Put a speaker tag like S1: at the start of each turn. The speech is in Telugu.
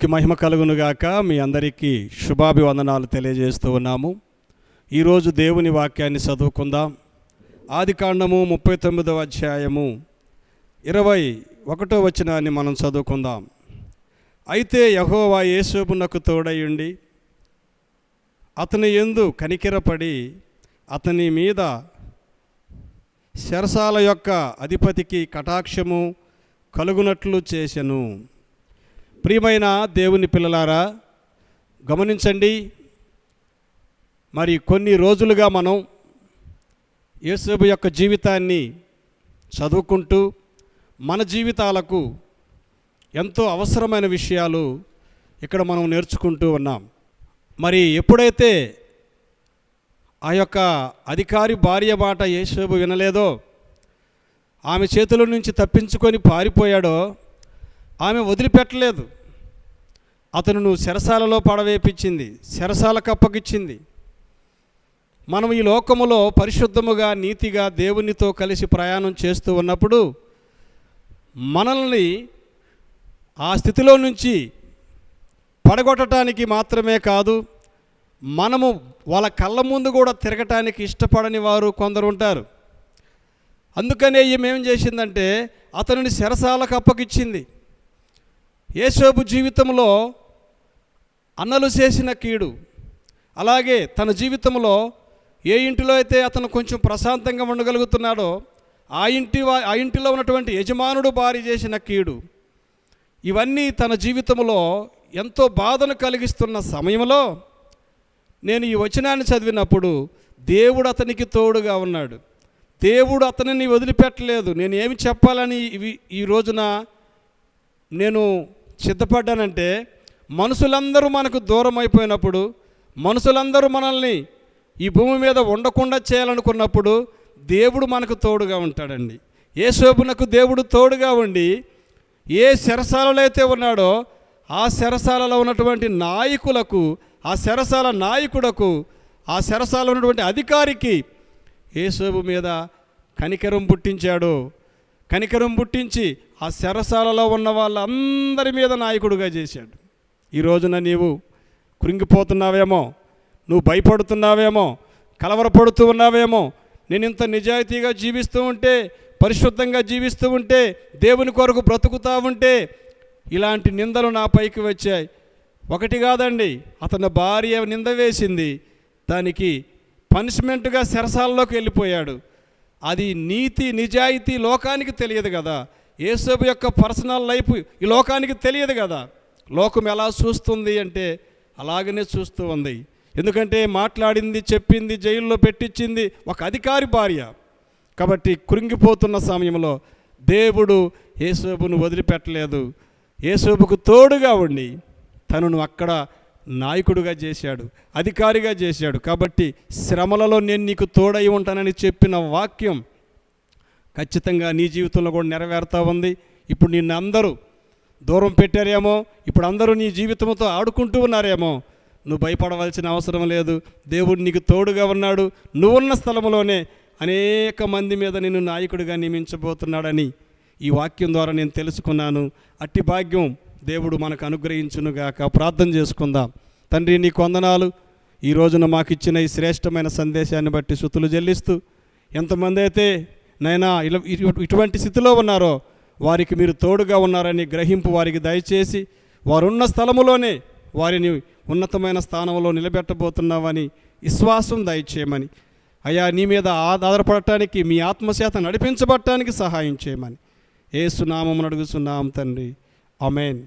S1: దేవునికి మహిమ కలుగునుగాక. మీ అందరికీ శుభాభివందనాలు తెలియజేస్తూ ఉన్నాము. ఈరోజు దేవుని వాక్యాన్ని చదువుకుందాం. ఆది కాండము ముప్పై తొమ్మిదవ అధ్యాయము ఇరవై ఒకటో వచనాన్ని మనం చదువుకుందాం. అయితే యహోవా యేసోబునకు తోడయుండి అతని ఎందు కనికిరపడి అతని మీద శరసాల యొక్క అధిపతికి కటాక్షము కలుగునట్లు చేసెను. ప్రియమైన దేవుని పిల్లలారా గమనించండి మరి కొన్ని రోజులుగా మనం యేసేపు యొక్క జీవితాన్ని చదువుకుంటూ మన జీవితాలకు ఎంతో అవసరమైన విషయాలు ఇక్కడ మనం నేర్చుకుంటూ ఉన్నాం. మరి ఎప్పుడైతే ఆ యొక్క అధికారి భార్య మాట యేసేపు వినలేదో ఆమె చేతుల నుంచి తప్పించుకొని పారిపోయాడో ఆమె వదిలిపెట్టలేదు. అతను శరసాలలో పడవేపించింది శరసాల కప్పకిచ్చింది మనం ఈ లోకములో పరిశుద్ధముగా నీతిగా దేవునితో కలిసి ప్రయాణం చేస్తూ ఉన్నప్పుడు మనల్ని ఆ స్థితిలో నుంచి పడగొట్టడానికి మాత్రమే కాదు మనము వాళ్ళ కళ్ళ ముందు కూడా తిరగటానికి ఇష్టపడని వారు కొందరు ఉంటారు. అందుకనే ఈమె ఏం చేసిందంటే అతనిని శరసాలకు అప్పగిచ్చింది. యేసోబు జీవితంలో అన్నలు చేసిన కీడు అలాగే తన జీవితంలో ఏ ఇంటిలో అయితే అతను కొంచెం ప్రశాంతంగా ఉండగలుగుతున్నాడో ఆ ఇంటి ఆ ఇంటిలో ఉన్నటువంటి యజమానుడు భారీ చేసిన కీడు. ఇవన్నీ తన జీవితంలో ఎంతో బాధను కలిగిస్తున్న సమయంలో నేను ఈ వచనాన్ని చదివినప్పుడు దేవుడు అతనికి తోడుగా ఉన్నాడు. దేవుడు అతనిని వదిలిపెట్టలేదు. నేను ఏమి చెప్పాలని ఇవి ఈ రోజున నేను సిద్ధపడ్డానంటే మనుషులందరూ మనకు దూరం అయిపోయినప్పుడు మనుషులందరూ మనల్ని ఈ భూమి మీద ఉండకుండా చేయాలనుకున్నప్పుడు దేవుడు మనకు తోడుగా ఉంటాడండి. ఏ శోభనకు దేవుడు తోడుగా ఉండి ఏ శరసాలలో అయితే ఉన్నాడో ఆ శరసాలలో ఉన్నటువంటి నాయకులకు ఆ శరసాల నాయకుడకు ఆ శరసాల ఉన్నటువంటి అధికారికి యేసోబు మీద కనికరం పుట్టించాడు. కనికరం పుట్టించి ఆ శరసాలలో ఉన్న వాళ్ళందరి మీద నాయకుడుగా చేశాడు. ఈ రోజున నీవు కృంగిపోతున్నావేమో నువ్వు భయపడుతున్నావేమో కలవరపడుతూ ఉన్నావేమో నేను ఇంత నిజాయితీగా జీవిస్తూ ఉంటే పరిశుద్ధంగా జీవిస్తూ ఉంటే దేవుని కొరకు బ్రతుకుతూ ఉంటే ఇలాంటి నిందలు నా పైకి వచ్చాయి. ఒకటి కాదండి అతని భార్య నింద వేసింది దానికి పనిష్మెంట్గా శరసాలలోకి వెళ్ళిపోయాడు. అది నీతి నిజాయితీ లోకానికి తెలియదు కదా. యేసోబు యొక్క పర్సనల్ లైఫ్ ఈ లోకానికి తెలియదు కదా. లోకం ఎలా చూస్తుంది అంటే అలాగనే చూస్తూ ఉంది. ఎందుకంటే మాట్లాడింది చెప్పింది జైల్లో పెట్టించింది ఒక అధికారి భార్య. కాబట్టి కృంగిపోతున్న సమయంలో దేవుడు యేసోబును వదిలిపెట్టలేదు. యేసోబుకు తోడుగా ఉండి తనను అక్కడ నాయకుడుగా చేశాడు అధికారిగా చేశాడు. కాబట్టి శ్రమలలో నేను నీకు తోడై ఉంటానని చెప్పిన వాక్యం ఖచ్చితంగా నీ జీవితంలో కూడా నెరవేరుతూ ఉంది. ఇప్పుడు నిన్ను అందరూ దూరం పెట్టారేమో ఇప్పుడు అందరూ నీ జీవితంతో ఆడుకుంటూ ఉన్నారేమో. నువ్వు భయపడవలసిన అవసరం లేదు. దేవుడు నీకు తోడుగా ఉన్నాడు. నువ్వున్న స్థలంలోనే అనేక మంది మీద నిన్ను నాయకుడిగా నియమించబోతున్నాడని ఈ వాక్యం ద్వారా నేను తెలుసుకున్నాను. అట్టి భాగ్యం దేవుడు మనకు అనుగ్రహించునుగాక. ప్రార్థన చేసుకుందాం. తండ్రి నీ కొందనాలు ఈ రోజున మాకు ఇచ్చిన ఈ శ్రేష్టమైన సందేశాన్ని బట్టి శుతులు చెల్లిస్తూ ఎంతమంది అయితే నైనా ఇలా ఇటువంటి స్థితిలో ఉన్నారో వారికి మీరు తోడుగా ఉన్నారని గ్రహింపు వారికి దయచేసి వారున్న స్థలములోనే వారిని ఉన్నతమైన స్థానంలో నిలబెట్టబోతున్నావని విశ్వాసం దయచేయమని. అయా నీ మీద ఆధారపడటానికి మీ ఆత్మశాత నడిపించబడటానికి సహాయం చేయమని. ఏ సునామం అడుగుతున్నాం తండ్రి. అమేన్